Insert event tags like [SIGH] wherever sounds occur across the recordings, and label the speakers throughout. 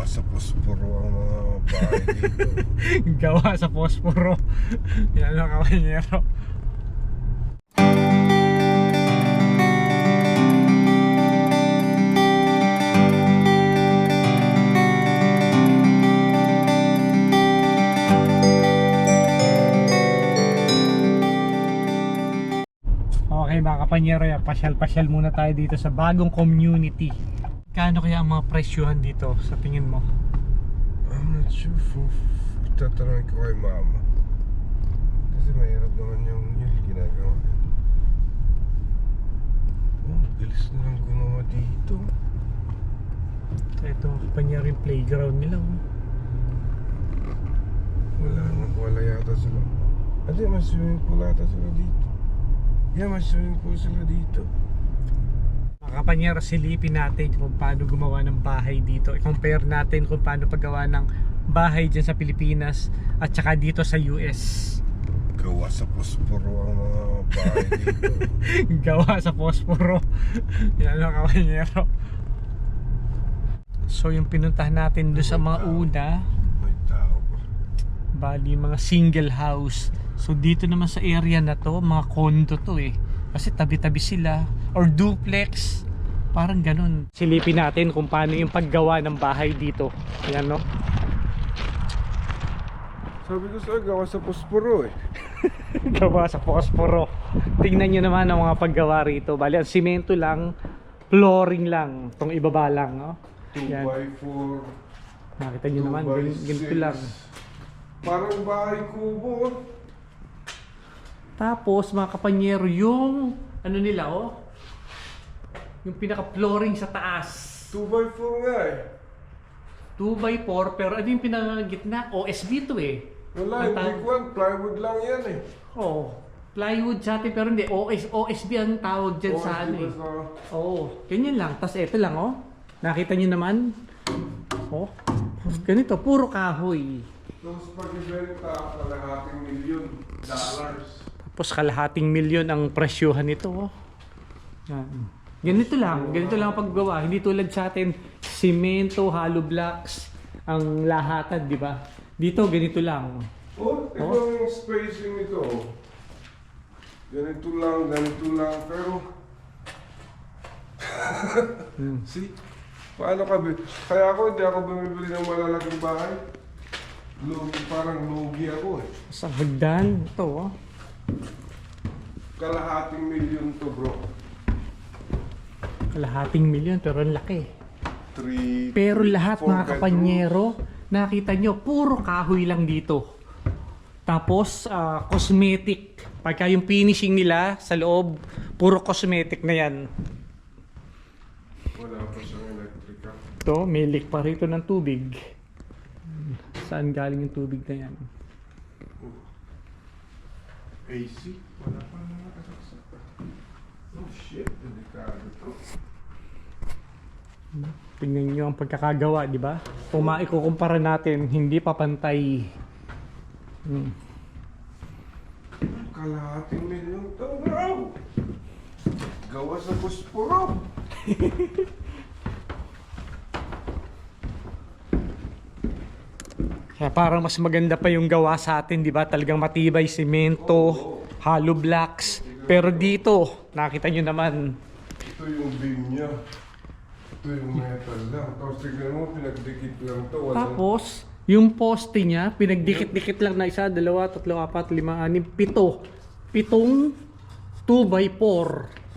Speaker 1: Gawa sa posporo ang mga bahay dito. [LAUGHS]
Speaker 2: Gawa sa posporo. [LAUGHS] Yan ang kabanyero. Okay mga kapanyero, pasyal-pasyal muna tayo dito sa bagong community. Kano kaya ang mga presyuhan dito sa tingin mo?
Speaker 1: I'm not sure kung tatanungin ko kay mama. Kasi mahirap naman yung yun ginagawa. Oh, bilis nilang gumawa dito.
Speaker 2: Ito kapanyero yung playground nila. oh.
Speaker 1: Wala na, wala yata sila. Ate, may swimming pool ata sila dito. Yeah, may swimming pool sila dito.
Speaker 2: Kapanyero, silipin natin kung paano gumawa ng bahay dito. I-compare natin kung paano paggawa ng bahay dyan sa Pilipinas at saka dito sa US.
Speaker 1: Gawa sa posporo ang mga bahay dito. [LAUGHS]
Speaker 2: Gawa sa posporo. [LAUGHS] Yan mga kapanyero. So yung pinuntahan natin doon sa mga una,
Speaker 1: May tao
Speaker 2: bali mga single house. So dito naman sa area na to, mga condo to eh. Kasi tabi-tabi sila or duplex. Parang ganun. Silipin natin kung paano yung paggawa ng bahay dito. Ayan no.
Speaker 1: Sabi ko sa'yo, gawa sa posporo eh. [LAUGHS]
Speaker 2: gawa sa posporo. Tingnan nyo naman ang mga paggawa rito. Bali, ang simento lang, flooring lang, itong ibaba lang. No?
Speaker 1: 2
Speaker 2: Yan.
Speaker 1: by 4
Speaker 2: Nakita nyo naman, gan- ganito lang.
Speaker 1: Parang bahay kubo. Oh.
Speaker 2: Tapos, mga kapanyero, yung ano nila, oh, yung pinaka-flooring sa taas.
Speaker 1: 2 by 4 nga eh.
Speaker 2: 2x4, pero ano yung pinaka-gitna? OSB to eh.
Speaker 1: Wala,
Speaker 2: tawag-
Speaker 1: ko alam. Plywood lang yan eh.
Speaker 2: Oh, plywood sa atin, pero hindi. OS, OSB ang tawag dyan sa ano eh. Oo, ganyan lang. Tapos eto lang, oh. Nakita nyo naman? Oh, ganito, puro kahoy.
Speaker 1: Tapos pag-ibenta, kalahating milyon dollars.
Speaker 2: Tapos kalahating milyon ang presyuhan nito, oh. Yan. Ganito lang, ganito lang ang paggawa. Hindi tulad sa atin, simento, hollow blocks, ang lahatan, di ba? Dito, ganito lang.
Speaker 1: Oh, ito yung spacing nito. oh. Ganito lang, ganito lang. Pero,
Speaker 2: Hmm. [LAUGHS]
Speaker 1: see? Paano ka? bi- Kaya ako, hindi ako bumibili ng malalaking bahay. Lugi, parang lugi ako eh.
Speaker 2: Sa hagdan, ito, oh.
Speaker 1: Kalahating milyon to bro.
Speaker 2: Kalahating milyon, pero ang laki.
Speaker 1: Three,
Speaker 2: Pero
Speaker 1: three,
Speaker 2: lahat mga kapanyero, nakita nyo, puro kahoy lang dito. Tapos, ah, cosmetic. Pagka yung finishing nila sa loob, puro cosmetic na yan.
Speaker 1: Wala pa siyang electrical.
Speaker 2: Ito, may leak pa rito ng tubig. Saan galing yung tubig na yan?
Speaker 1: AC? Wala pa naman nakasaksak. Oh shit, delikado to.
Speaker 2: Tingnan nyo ang pagkakagawa, di ba? Kung maikukumpara natin, hindi pa pantay. Hmm.
Speaker 1: Kalahating milyon to bro. Gawa sa puspuro. [LAUGHS]
Speaker 2: Kaya parang mas maganda pa yung gawa sa atin, di ba? Talagang matibay, simento, hollow blocks. Pero dito, nakita nyo naman,
Speaker 1: Ito yung beam niya. Ito yung metal lang. Tapos tignan mo, pinagdikit lang to. Walang...
Speaker 2: Tapos, yung poste niya, pinagdikit-dikit lang na isa, dalawa, tatlo, apat, lima, anim, pito. Pitong 2x4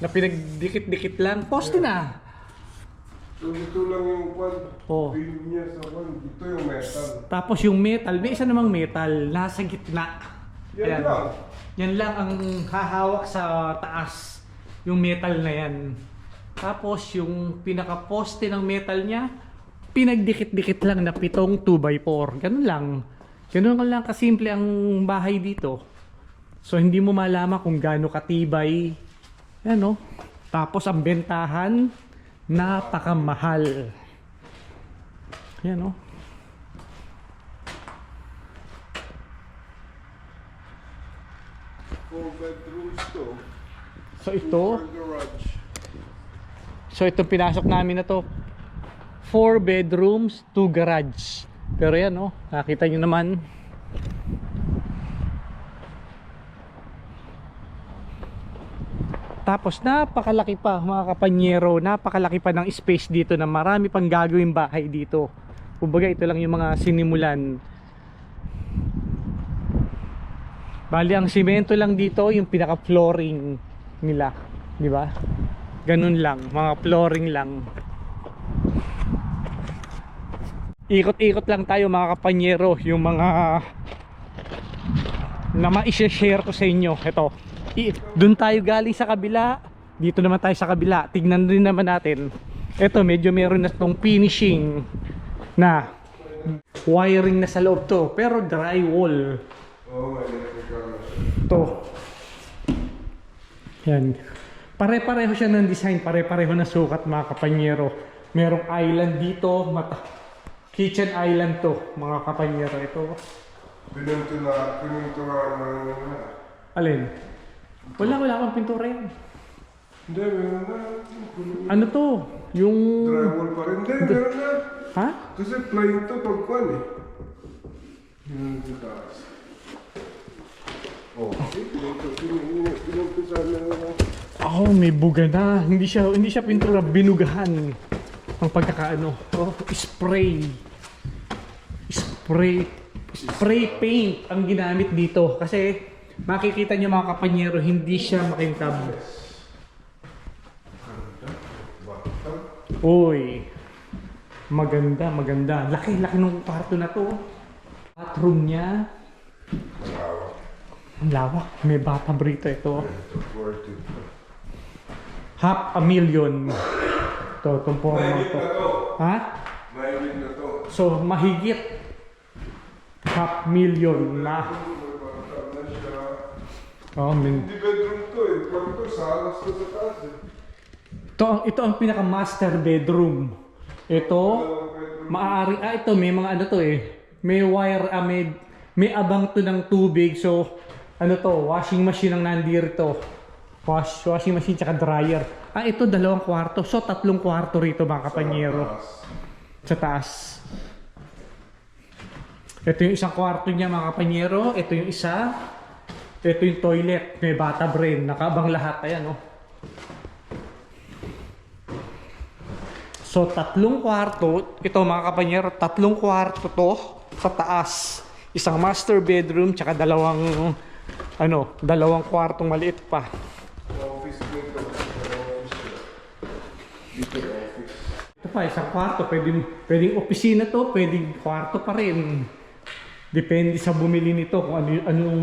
Speaker 2: na pinagdikit-dikit lang. Poste na.
Speaker 1: So ito lang yung kwan.
Speaker 2: Oh.
Speaker 1: Beam niya sa kwan. Ito yung metal.
Speaker 2: Tapos yung metal, may isa namang metal, nasa gitna.
Speaker 1: Yan lang.
Speaker 2: Yan lang ang hahawak sa taas. Yung metal na yan. Tapos yung pinaka-poste ng metal niya, pinagdikit-dikit lang na pitong 2x4. Ganun lang. Ganun lang kasimple ang bahay dito. So hindi mo malaman kung gaano katibay. Yan no. Tapos ang bentahan, napakamahal. Yan no.
Speaker 1: Four bedrooms to.
Speaker 2: So ito. So itong pinasok namin na to, 4 bedrooms, 2 garage. Pero yan oh, nakita nyo naman. Tapos napakalaki pa mga kapanyero, napakalaki pa ng space dito na marami pang gagawing bahay dito. Kumbaga ito lang yung mga sinimulan. Bali ang simento lang dito yung pinaka flooring nila, di ba? Ganun lang, mga flooring lang. Ikot-ikot lang tayo mga kapanyero, yung mga na ma-share ko sa inyo. Ito. Doon tayo galing sa kabila. Dito naman tayo sa kabila. Tignan rin naman natin. Ito medyo meron na tong finishing na wiring na sa loob to. Pero drywall.
Speaker 1: Siya.
Speaker 2: To. Yan. Pare-pareho siya ng design. Pare-pareho na sukat mga kapanyero. Merong island dito. Mata kitchen island to mga kapanyero. Ito.
Speaker 1: Pinunto na, pinunto na ng...
Speaker 2: Alin? Wala, wala akong pintura yan.
Speaker 1: Hindi, meron na.
Speaker 2: Ano to? Yung...
Speaker 1: Drywall pa rin. Hindi, meron na.
Speaker 2: Ha?
Speaker 1: Kasi plain to pag kwan eh. Yun sa taas. Oh.
Speaker 2: Oh, may buga na. Hindi siya hindi siya pintura, binugahan. Ang pagkakaano. Oh, spray. Spray. Spray paint ang ginamit dito kasi makikita niyo mga kapanyero hindi siya makintab. Uy. Maganda, maganda. Laki-laki ng kwarto na to. Bathroom niya. Ang lawak. May bathtub rito ito.
Speaker 1: Ito, 40.
Speaker 2: half a million to itong forma
Speaker 1: Mahigit
Speaker 2: to
Speaker 1: na to.
Speaker 2: ha?
Speaker 1: Mahigit na to.
Speaker 2: so mahigit half million na
Speaker 1: May bathtub na siya.
Speaker 2: Oh, min-
Speaker 1: Hindi bedroom to eh. Kwarto, salas to sa taas eh.
Speaker 2: ito, ang- ito ang pinaka master bedroom ito
Speaker 1: Dalawang bedroom.
Speaker 2: maaari ah ito may mga ano to eh may wire ah, may, may abang to ng tubig so ano to washing machine ang nandito Wash, washing machine tsaka dryer ah ito dalawang kwarto so tatlong kwarto rito mga kapanyero
Speaker 1: Taas.
Speaker 2: sa taas. Ito yung isang kwarto niya mga kapanyero. Ito yung isa. Ito yung toilet. May bata brain. Nakabang lahat. Ayan oh. So tatlong kwarto. Ito mga kapanyero. Tatlong kwarto to sa taas. Isang master bedroom tsaka dalawang ano, dalawang kwartong maliit pa.
Speaker 1: Office sila. Dito office.
Speaker 2: Ito pa, isang kwarto. Pwedeng, pwedeng opisina to, pwedeng kwarto pa rin. Depende sa bumili nito kung ano, anong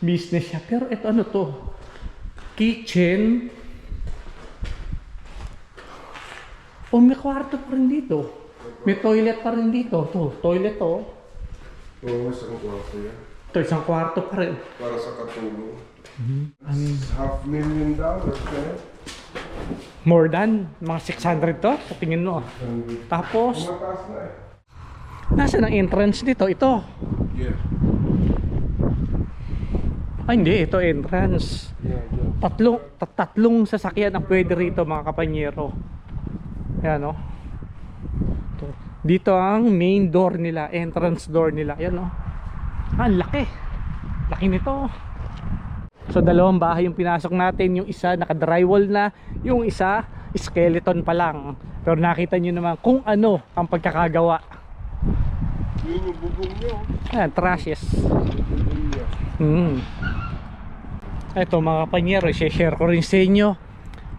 Speaker 2: business siya. Pero ito ano to? Kitchen. O may kwarto pa rin dito. May toilet pa rin dito. To, toilet to.
Speaker 1: Oo, isang kwarto yan.
Speaker 2: Ito, isang kwarto pa rin.
Speaker 1: Para sa katulong.
Speaker 2: Ang
Speaker 1: Half million dollars eh.
Speaker 2: more than mga 600 to sa tingin mo. Tapos,
Speaker 1: na eh.
Speaker 2: nasa ang entrance nito? Ito.
Speaker 1: Yeah.
Speaker 2: Ay hindi, ito entrance. Tatlong, tat- tatlong sasakyan ang pwede rito mga kapanyero. Ayan o. Ito. Dito ang main door nila, entrance door nila. Ayan o. Ah, ang laki. Laki nito. So dalawang bahay yung pinasok natin. Yung isa naka-drywall na. Yung isa skeleton pa lang. Pero nakita nyo naman kung ano ang pagkakagawa.
Speaker 1: Yun yung bubong niyo.
Speaker 2: Ayan, trashes. Hmm. Ito mga kapanyero, share ko rin sa inyo.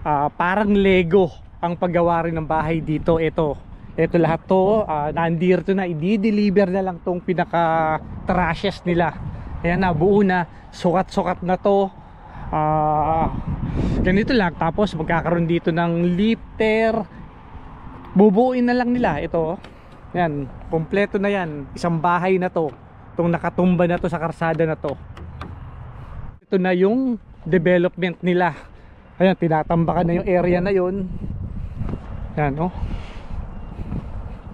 Speaker 2: Ah, parang Lego ang paggawa rin ng bahay dito. Ito. Ito lahat to, ah, nandito na, i-deliver na lang tong pinaka trashes nila. Ayan na, buo na, sukat-sukat na to. Ah, ganito lang, tapos magkakaroon dito ng lifter. Bubuuin na lang nila ito. Yan, kompleto na yan. Isang bahay na to. Itong nakatumba na to sa karsada na to. Ito na yung development nila. Ayan, tinatambakan na yung area na yun. Yan, oh.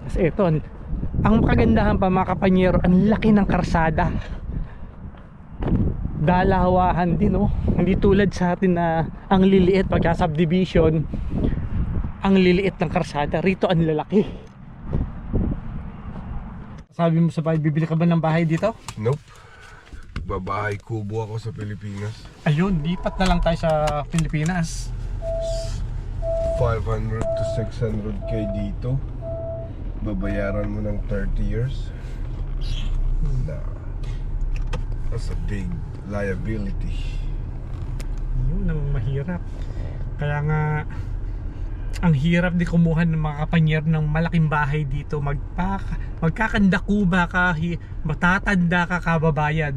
Speaker 2: Tapos ito, ang- kagandahan pa mga kapanyero, ang laki ng karsada. Dalawahan din, oh. Hindi tulad sa atin na ang liliit pagka subdivision. ang liliit ng karsada. Rito ang lalaki. Sabi mo sa bahay, bibili ka ba ng bahay dito?
Speaker 1: Nope. Babahay kubo ako sa Pilipinas.
Speaker 2: Ayun, lipat na lang tayo sa Pilipinas.
Speaker 1: 500 to 600k dito. Babayaran mo ng 30 years. Nah. That's a big liability.
Speaker 2: Yun ang mahirap. Kaya nga, ang hirap di kumuha ng mga kapanyer ng malaking bahay dito. Magpa, magkakandakuba ka, hi- matatanda ka kababayad.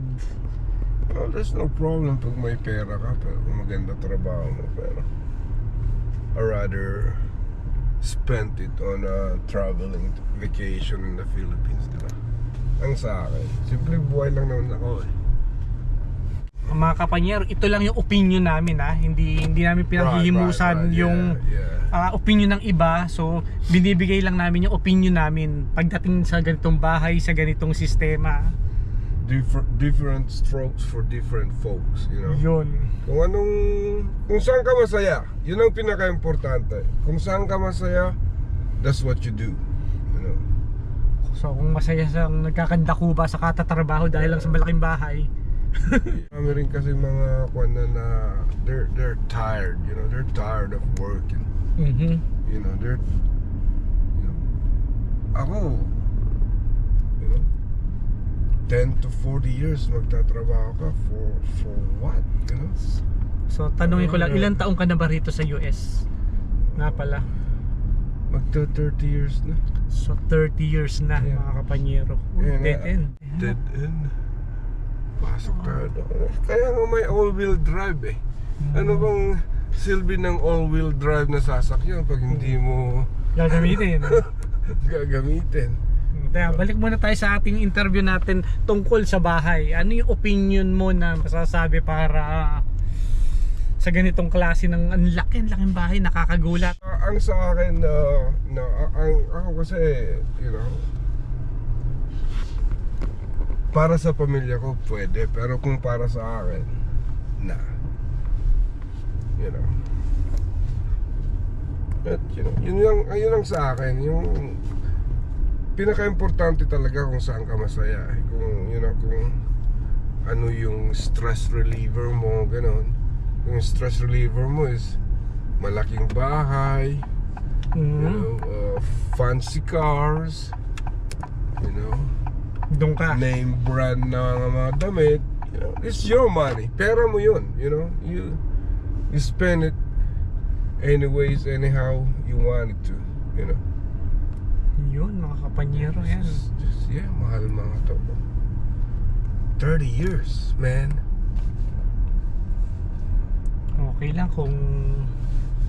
Speaker 1: Well, there's no problem pag may pera ka, pero maganda trabaho mo, pero I rather spend it on a traveling vacation in the Philippines, di ba? Ang sa akin, simple buhay lang naman ako eh.
Speaker 2: Mga kapanyer, ito lang yung opinion namin ha. Hindi hindi namin pinaghihimusan
Speaker 1: Right, right, right.
Speaker 2: yung
Speaker 1: Yeah, yeah.
Speaker 2: ah, opinion ng iba. So, binibigay lang namin yung opinion namin pagdating sa ganitong bahay, sa ganitong sistema.
Speaker 1: Different, different strokes for different folks, you know?
Speaker 2: Yun.
Speaker 1: Kung anong, kung saan ka masaya, yun ang pinaka-importante. Kung saan ka masaya, that's what you do, you know?
Speaker 2: So, kung masaya siyang nagkakandakuba sa katatrabaho dahil lang sa malaking bahay, [LAUGHS]
Speaker 1: Kami rin kasi mga kwan na, na they're they're tired, you know, they're tired of working.
Speaker 2: mhm
Speaker 1: You know, they're you know, ako you know 10 to 40 years magtatrabaho ka for for what, you know?
Speaker 2: So, tanungin ko lang, ilang taong ka na ba rito sa US? Nga pala.
Speaker 1: Magta 30 years na.
Speaker 2: So, 30 years na,
Speaker 1: Yeah.
Speaker 2: mga kapanyero.
Speaker 1: Ayan
Speaker 2: Dead
Speaker 1: na.
Speaker 2: end.
Speaker 1: Dead end. Pasok tayo doon. Kaya nga may all-wheel drive eh. Ano bang silbi ng all-wheel drive na sasakyan pag hindi mo
Speaker 2: Gagamitin. [LAUGHS]
Speaker 1: gagamitin?
Speaker 2: Kaya balik muna tayo sa ating interview natin tungkol sa bahay. Ano yung opinion mo na masasabi para sa ganitong klase ng ang laki, ang laking bahay, nakakagulat.
Speaker 1: Ah, ang sa akin na na ang ako kasi you know para sa pamilya ko pwede. Pero kung para sa akin na. You know. At, you know, yun lang yun lang sa akin. Yung pinaka-importante talaga kung saan ka masaya. Eh. kung you know kung ano yung stress reliever mo ganon yung stress reliever mo is malaking bahay you
Speaker 2: Mm.
Speaker 1: know, uh, fancy cars, you know,
Speaker 2: Doon ka.
Speaker 1: name brand na mga damit, you know, it's your money. Pera mo yun, you know, you you spend it anyways, anyhow you want it to, you know.
Speaker 2: Yun, mga kapanyero yan.
Speaker 1: Just, just, yeah, mahal mga to. 30 years, man.
Speaker 2: Okay lang kung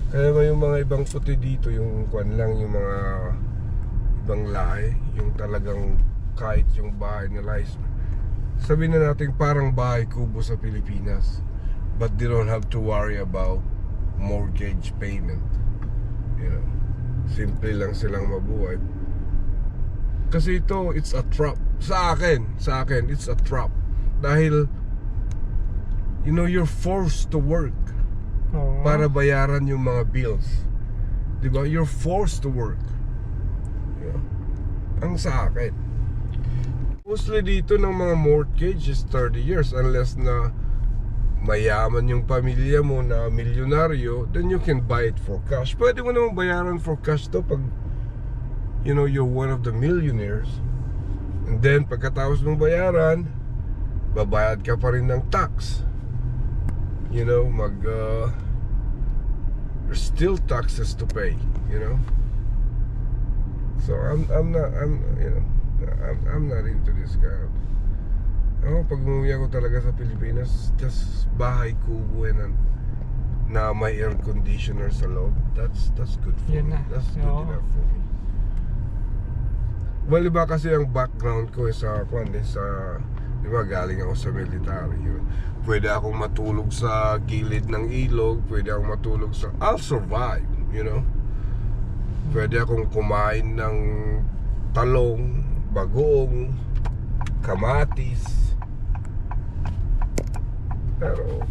Speaker 1: Kaya nga yung mga ibang puti dito, yung kwan lang, yung mga ibang lahi, yung talagang kahit yung bahay nila is, sabihin na natin parang bahay kubo sa Pilipinas. But they don't have to worry about mortgage payment. You know, simple lang silang mabuhay. Kasi ito, it's a trap. Sa akin, sa akin, it's a trap. Dahil, you know, you're forced to work
Speaker 2: oh,
Speaker 1: para bayaran yung mga bills. 'Di ba? You're forced to work. Yeah. Ang sa akin. Mostly dito ng mga mortgage is 30 years unless na mayaman yung pamilya mo na milyonaryo, then you can buy it for cash. Pwede mo naman bayaran for cash to pag you know, you're one of the millionaires. And then pagkatapos mong bayaran, babayad ka pa rin ng tax you know, mag uh, there's still taxes to pay, you know. So I'm I'm not I'm you know I'm I'm not into this kind of Ako, pag umuwi ako talaga sa Pilipinas, just bahay kubo and na may air conditioner sa loob. That's that's good for
Speaker 2: Yan
Speaker 1: me.
Speaker 2: na.
Speaker 1: That's good
Speaker 2: Oo.
Speaker 1: enough for me. Well, iba kasi ang background ko eh sa kwan eh, sa di ba galing ako sa military. Yun. Pwede akong matulog sa gilid ng ilog, pwede akong matulog sa I'll survive, you know. Pwede akong kumain ng talong, bagoong, kamatis. Pero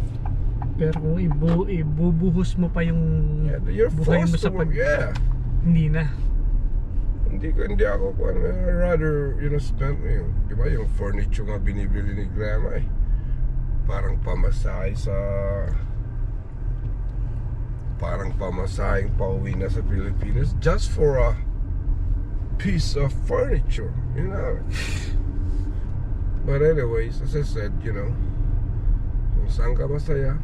Speaker 2: Pero kung ibu ibubuhos mo pa yung
Speaker 1: Yeah, you're
Speaker 2: buhay mo sa pag...
Speaker 1: Yeah.
Speaker 2: Hindi na.
Speaker 1: Hindi ko, hindi ako kung ano, rather, you know, spend, yung, di ba, yung furniture nga binibili ni grandma eh. Parang pamasahe sa, parang pamasaheng pauwi na sa Pilipinas just for a piece of furniture, you know. But anyways, as I said, you know, kung saan ka masaya,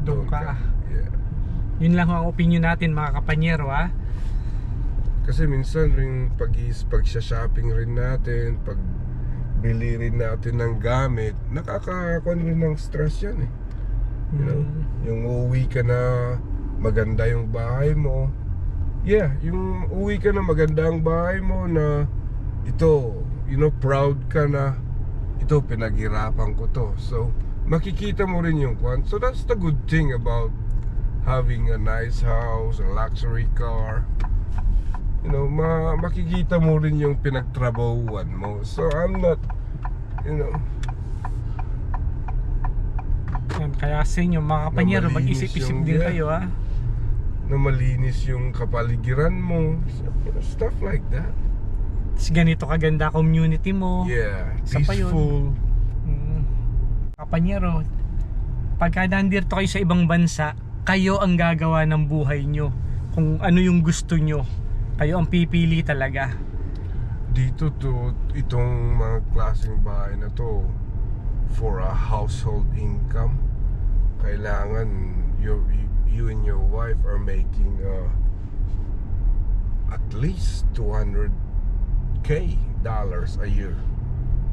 Speaker 2: Doon ka.
Speaker 1: Yeah.
Speaker 2: Yun lang ang opinion natin mga kapanyero ha.
Speaker 1: Kasi minsan rin pag pag shopping rin natin, pag bili rin natin ng gamit, nakakakuan rin ng stress yan eh. You know,
Speaker 2: Mm.
Speaker 1: yung uuwi ka na maganda yung bahay mo. Yeah, yung uwi ka na maganda ang bahay mo na ito, you know, proud ka na ito pinaghirapan ko to. So, makikita mo rin yung kwan. So that's the good thing about having a nice house, a luxury car. You know, ma makikita mo rin yung pinagtrabahuan mo. So I'm not, you know,
Speaker 2: Yan, kaya sa inyo mga kapanyero, mag-isip-isip
Speaker 1: yung-
Speaker 2: din
Speaker 1: yeah.
Speaker 2: kayo ha.
Speaker 1: Na malinis yung kapaligiran mo. You know, stuff like that.
Speaker 2: Tapos ganito kaganda community mo.
Speaker 1: Yeah,
Speaker 2: Isa pa yun.
Speaker 1: peaceful.
Speaker 2: Mm. Kapanyero, pagka nandito kayo sa ibang bansa, kayo ang gagawa ng buhay nyo. Kung ano yung gusto nyo. Kayo ang pipili talaga.
Speaker 1: Dito to, itong mga klaseng bahay na to, for a household income, kailangan you, you and your wife are making uh, at least 200k dollars a year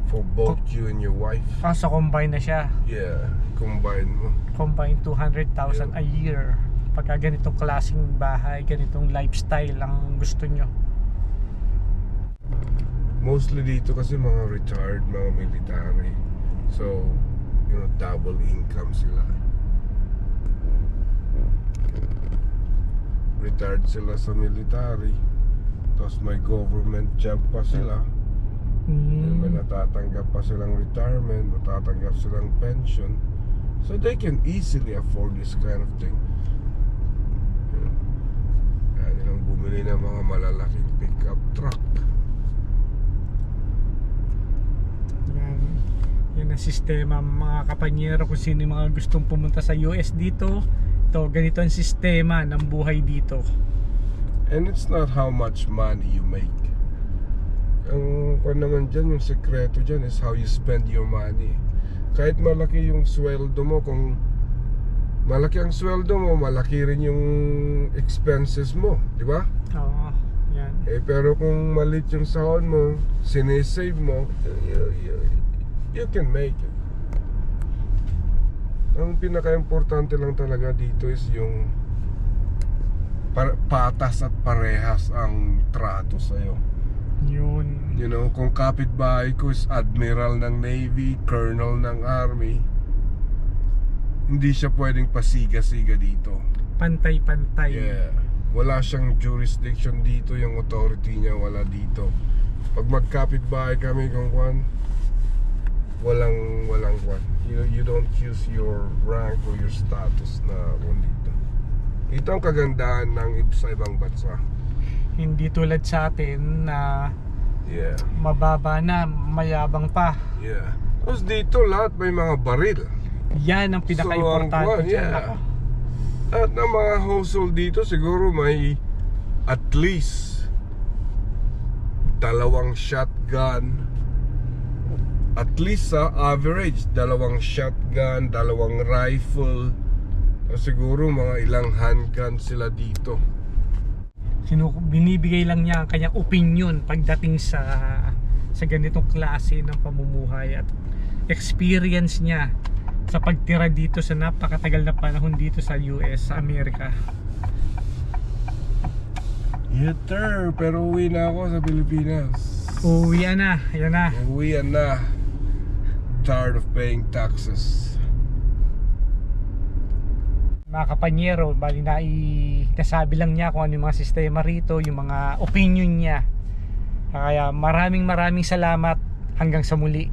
Speaker 1: for both you and your wife.
Speaker 2: Kaso combine na siya.
Speaker 1: Yeah, combine mo.
Speaker 2: Combine 200,000 a year. Pagka ganitong klaseng bahay, ganitong lifestyle ang gusto nyo.
Speaker 1: Mostly dito kasi mga retired, mga military. So, you know, double income sila. Retired sila sa military. Tapos may government job pa sila.
Speaker 2: Mm.
Speaker 1: May natatanggap pa silang retirement, natatanggap silang pension. So they can easily afford this kind of thing. Kaya nilang bumili ng mga malalaking pickup truck.
Speaker 2: Yan. Yan ang sistema mga kapanyero kung sino yung mga gustong pumunta sa US dito. Ito, ganito ang sistema ng buhay dito.
Speaker 1: And it's not how much money you make. Ang kung naman dyan, yung sekreto dyan is how you spend your money. Kahit malaki yung sweldo mo, kung malaki ang sweldo mo, malaki rin yung expenses mo, di ba?
Speaker 2: Oo, yan.
Speaker 1: Eh, pero kung malit yung sahod mo, sinesave mo, you, you, you can make it. Ang pinaka-importante lang talaga dito is yung patas at parehas ang trato sa'yo.
Speaker 2: Yun.
Speaker 1: You know, kung kapitbahay ko is admiral ng Navy, colonel ng Army, hindi siya pwedeng pasiga-siga dito.
Speaker 2: Pantay-pantay.
Speaker 1: Yeah. Wala siyang jurisdiction dito, yung authority niya wala dito. Pag magkapit-bahay kami kung kwan, walang walang kwan. You, you don't use your rank or your status na kwan dito. Ito ang kagandahan ng sa ibang bansa.
Speaker 2: Hindi tulad sa atin na
Speaker 1: Yeah.
Speaker 2: mababa na, mayabang pa.
Speaker 1: Yeah. Tapos dito lahat may mga baril.
Speaker 2: Yan ang pinaka-importante
Speaker 1: So, ang
Speaker 2: dyan.
Speaker 1: yeah.
Speaker 2: Ako.
Speaker 1: At ng mga household dito siguro may at least dalawang shotgun at least sa average dalawang shotgun, dalawang rifle o siguro mga ilang handgun sila dito
Speaker 2: Sinu- binibigay lang niya ang kanyang opinion pagdating sa sa ganitong klase ng pamumuhay at experience niya sa pagtira dito sa napakatagal na panahon dito sa US, sa Amerika.
Speaker 1: Yeter, pero uwi na ako sa Pilipinas
Speaker 2: Uwi na, ayan na.
Speaker 1: Uwi na Tired of paying taxes
Speaker 2: Mga kapanyero, bali na i nasabi lang niya kung ano yung mga sistema rito, yung mga opinion niya. Kaya maraming maraming salamat hanggang sa muli.